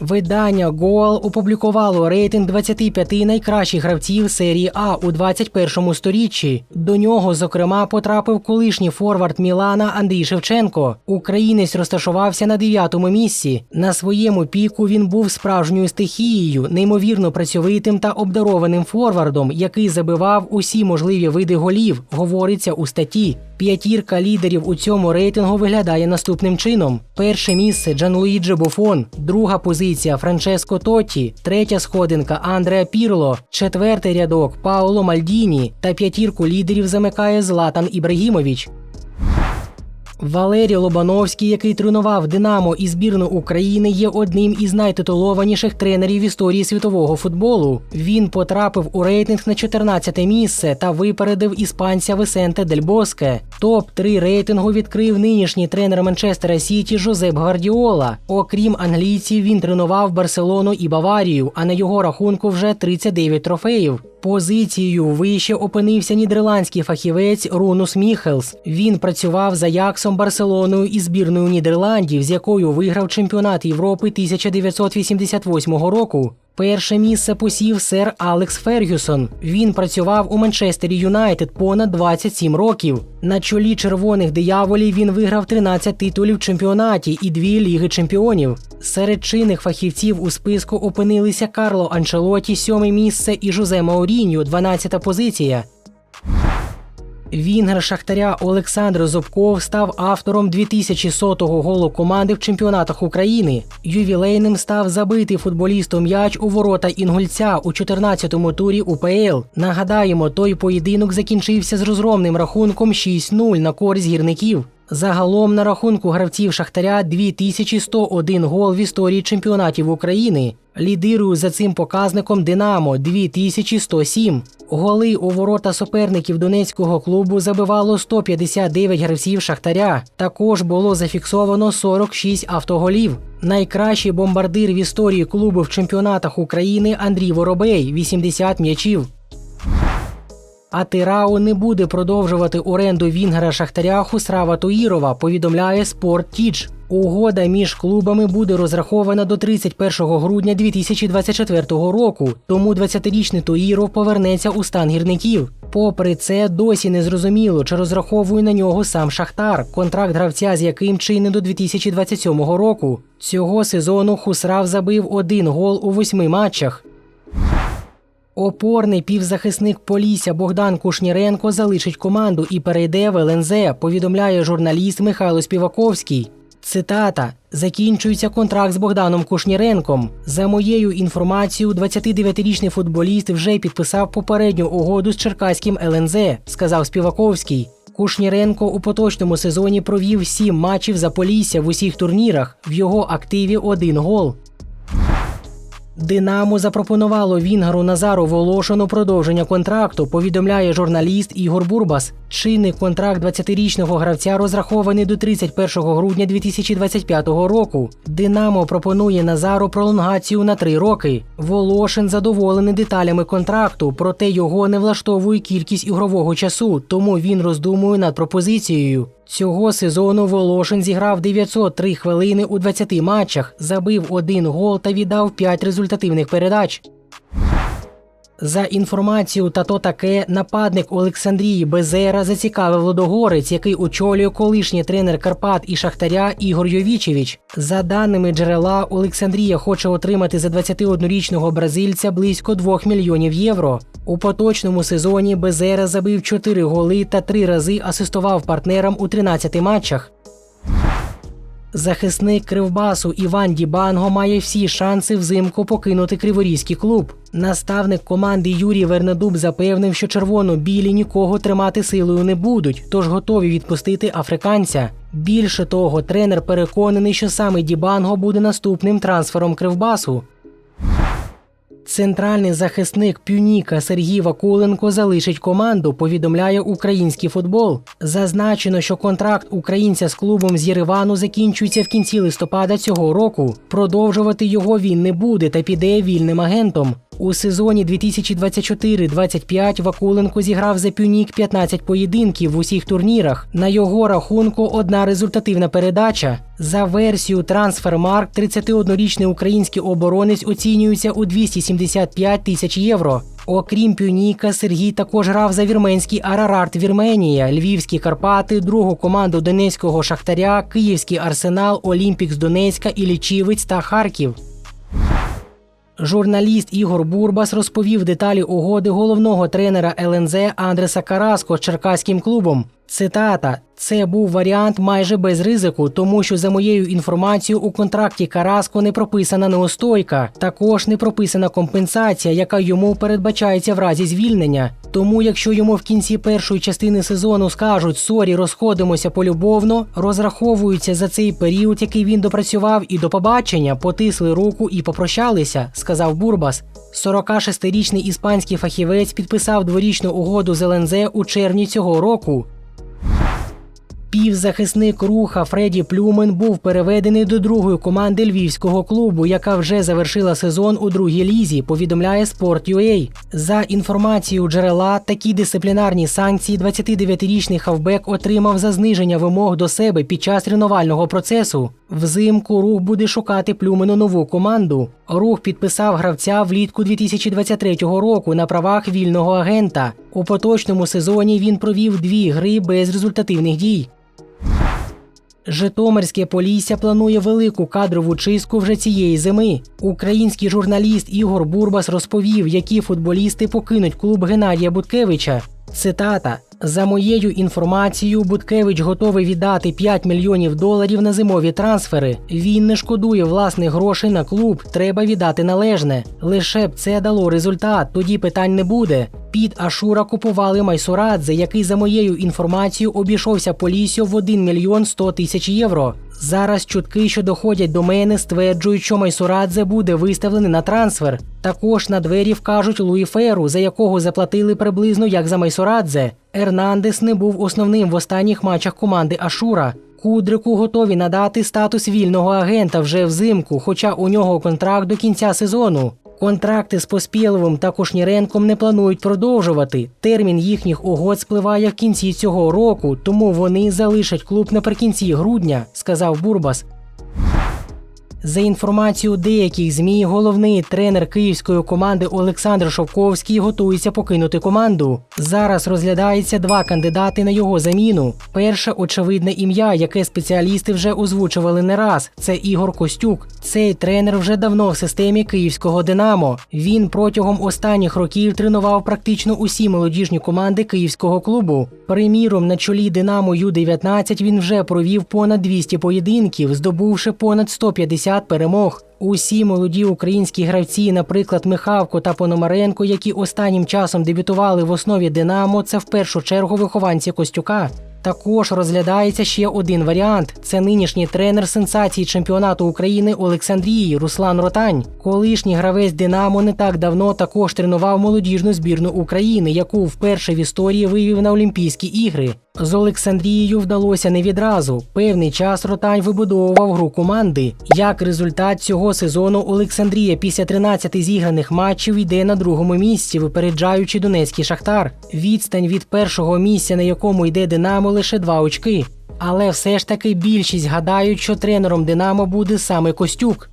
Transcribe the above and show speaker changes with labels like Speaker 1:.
Speaker 1: Видання Goal опублікувало рейтинг 25 найкращих гравців серії А у 21 сторіччі. До нього, зокрема, потрапив колишній форвард Мілана Андрій Шевченко. Українець розташувався на дев'ятому місці. На своєму піку він був справжньою стихією, неймовірно працьовитим та обдарованим форвардом, який забивав усі можливі види голів, говориться у статті. П'ятірка лідерів у цьому рейтингу виглядає наступним чином: перше місце Джанлуїджі Буфон, друга позиція Франческо Тотті, третя сходинка Андреа Пірло, четвертий рядок Пауло Мальдіні та п'ятірку лідерів замикає Златан Ібрагімович. Валерій Лобановський, який тренував Динамо і збірну України, є одним із найтитулованіших тренерів історії світового футболу. Він потрапив у рейтинг на 14 місце та випередив іспанця Висенте Дель Боске. Топ 3 рейтингу відкрив нинішній тренер Манчестера Сіті Жозеп Гвардіола. Окрім англійців, він тренував Барселону і Баварію, а на його рахунку вже 39 трофеїв. Позицією вище опинився нідерландський фахівець Рунус Міхелс. Він працював за Яксом Барселоною і збірною Нідерландів, з якою виграв чемпіонат Європи 1988 року. Перше місце посів сер Алекс Фергюсон. Він працював у Манчестері Юнайтед понад 27 років. На чолі червоних дияволів він виграв 13 титулів в чемпіонаті і дві ліги чемпіонів. Серед чинних фахівців у списку опинилися Карло Анчелоті, сьоме місце, і Жозе Мауріньо, 12 позиція. Вінгер Шахтаря Олександр Зубков став автором 2100-го голу команди в чемпіонатах України. Ювілейним став забитий футболістом м'яч у ворота Інгульця у 14-му турі УПЛ. Нагадаємо, той поєдинок закінчився з розгромним рахунком 6-0 на користь гірників. Загалом на рахунку гравців Шахтаря 2101 гол в історії чемпіонатів України. Лідирує за цим показником Динамо 2107. Голи у ворота суперників донецького клубу забивало 159 гравців Шахтаря. Також було зафіксовано 46 автоголів. Найкращий бомбардир в історії клубу в чемпіонатах України Андрій Воробей 80 м'ячів. А Тирао не буде продовжувати оренду Вінгера Шахтаря Хусрава Туїрова, повідомляє Спорт Тіч. Угода між клубами буде розрахована до 31 грудня 2024 року, тому 20-річний Туїров повернеться у стан гірників. Попри це, досі не зрозуміло, чи розраховує на нього сам Шахтар, контракт гравця з яким чинний до 2027 року. Цього сезону Хусрав забив один гол у восьми матчах. Опорний півзахисник Полісся Богдан Кушніренко залишить команду і перейде в ЛНЗ, повідомляє журналіст Михайло Співаковський. Цитата: закінчується контракт з Богданом Кушніренком. За моєю інформацією, 29-річний футболіст вже підписав попередню угоду з Черкаським ЛНЗ, сказав Співаковський. Кушніренко у поточному сезоні провів сім матчів за Полісся в усіх турнірах. В його активі один гол. Динамо запропонувало Вінгеру Назару Волошину продовження контракту, повідомляє журналіст Ігор Бурбас. Чинний контракт 20-річного гравця розрахований до 31 грудня 2025 року. Динамо пропонує Назару пролонгацію на три роки. Волошин задоволений деталями контракту, проте його не влаштовує кількість ігрового часу, тому він роздумує над пропозицією. Цього сезону Волошин зіграв 903 хвилини у 20 матчах, забив один гол та віддав 5 результативних передач. За інформацією та то таке, нападник Олександрії Безера зацікавив Лодогорець, який очолює колишній тренер Карпат і Шахтаря Ігор Йовічевич. За даними джерела, Олександрія хоче отримати за 21-річного бразильця близько 2 мільйонів євро. У поточному сезоні Безера забив 4 голи та 3 рази асистував партнерам у 13 матчах. Захисник Кривбасу Іван Дібанго має всі шанси взимку покинути Криворізький клуб. Наставник команди Юрій Вернедуб запевнив, що червоно-білі нікого тримати силою не будуть, тож готові відпустити африканця. Більше того, тренер переконаний, що саме Дібанго буде наступним трансфером Кривбасу. Центральний захисник Пюніка Сергій Вакуленко залишить команду, повідомляє український футбол. Зазначено, що контракт українця з клубом з Єревану закінчується в кінці листопада цього року. Продовжувати його він не буде та піде вільним агентом. У сезоні 2024-25 Вакуленко зіграв за Пюнік 15 поєдинків в усіх турнірах. На його рахунку одна результативна передача. За версією Transfermarkt 31-річний український оборонець оцінюється у 275 тисяч євро. Окрім Пюніка, Сергій також грав за вірменський Арарарт Вірменія, Львівські Карпати, другу команду Донецького Шахтаря, Київський Арсенал, Олімпік з Донецька, Ілічівець та Харків. Журналіст Ігор Бурбас розповів деталі угоди головного тренера ЛНЗ Андреса Караско з черкаським клубом. Цитата: це був варіант майже без ризику, тому що за моєю інформацією у контракті Караско не прописана неустойка. Також не прописана компенсація, яка йому передбачається в разі звільнення. Тому, якщо йому в кінці першої частини сезону скажуть сорі, розходимося полюбовно, розраховуються за цей період, який він допрацював, і до побачення потисли руку і попрощалися, сказав Бурбас. 46-річний іспанський фахівець підписав дворічну угоду з ЛНЗ у червні цього року. Півзахисник руха Фредді Плюмен був переведений до другої команди львівського клубу, яка вже завершила сезон у другій лізі. Повідомляє Sport.ua. За інформацією джерела, такі дисциплінарні санкції 29-річний хавбек отримав за зниження вимог до себе під час тренувального процесу. Взимку рух буде шукати Плюмену нову команду. Рух підписав гравця влітку 2023 року на правах вільного агента. У поточному сезоні він провів дві гри без результативних дій. Житомирське Полісся планує велику кадрову чистку вже цієї зими. Український журналіст Ігор Бурбас розповів, які футболісти покинуть клуб Геннадія Буткевича. Цитата: за моєю інформацією, Буткевич готовий віддати 5 мільйонів доларів на зимові трансфери. Він не шкодує власних грошей на клуб. Треба віддати належне. Лише б це дало результат, тоді питань не буде. Під Ашура купували Майсурадзе, який за моєю інформацією обійшовся Полісю в 1 мільйон 100 тисяч євро. Зараз чутки, що доходять до мене, стверджують, що Майсурадзе буде виставлений на трансфер. Також на двері вкажуть Луї Феру, за якого заплатили приблизно як за Майсурадзе. Ернандес не був основним в останніх матчах команди Ашура. Кудрику готові надати статус вільного агента вже взимку, хоча у нього контракт до кінця сезону. Контракти з Поспєловим та Кушніренком не планують продовжувати. Термін їхніх угод спливає в кінці цього року, тому вони залишать клуб наприкінці грудня, сказав Бурбас. За інформацією деяких змі, головний тренер київської команди Олександр Шовковський готується покинути команду. Зараз розглядається два кандидати на його заміну. Перше очевидне ім'я, яке спеціалісти вже озвучували не раз. Це Ігор Костюк. Цей тренер вже давно в системі київського Динамо. Він протягом останніх років тренував практично усі молодіжні команди київського клубу. Приміром, на чолі Динамо Ю-19 він вже провів понад 200 поєдинків, здобувши понад 150 перемог. Усі молоді українські гравці, наприклад, Михавко та Пономаренко, які останнім часом дебютували в основі Динамо, це в першу чергу вихованці Костюка. Також розглядається ще один варіант: це нинішній тренер сенсації чемпіонату України Олександрії Руслан Ротань. Колишній гравець Динамо не так давно також тренував молодіжну збірну України, яку вперше в історії вивів на Олімпійські ігри. З Олександрією вдалося не відразу. Певний час Ротань вибудовував гру команди. Як результат цього сезону Олександрія після 13 зіграних матчів йде на другому місці, випереджаючи Донецький Шахтар. Відстань від першого місця, на якому йде Динамо, лише два очки. Але все ж таки більшість гадають, що тренером Динамо буде саме Костюк.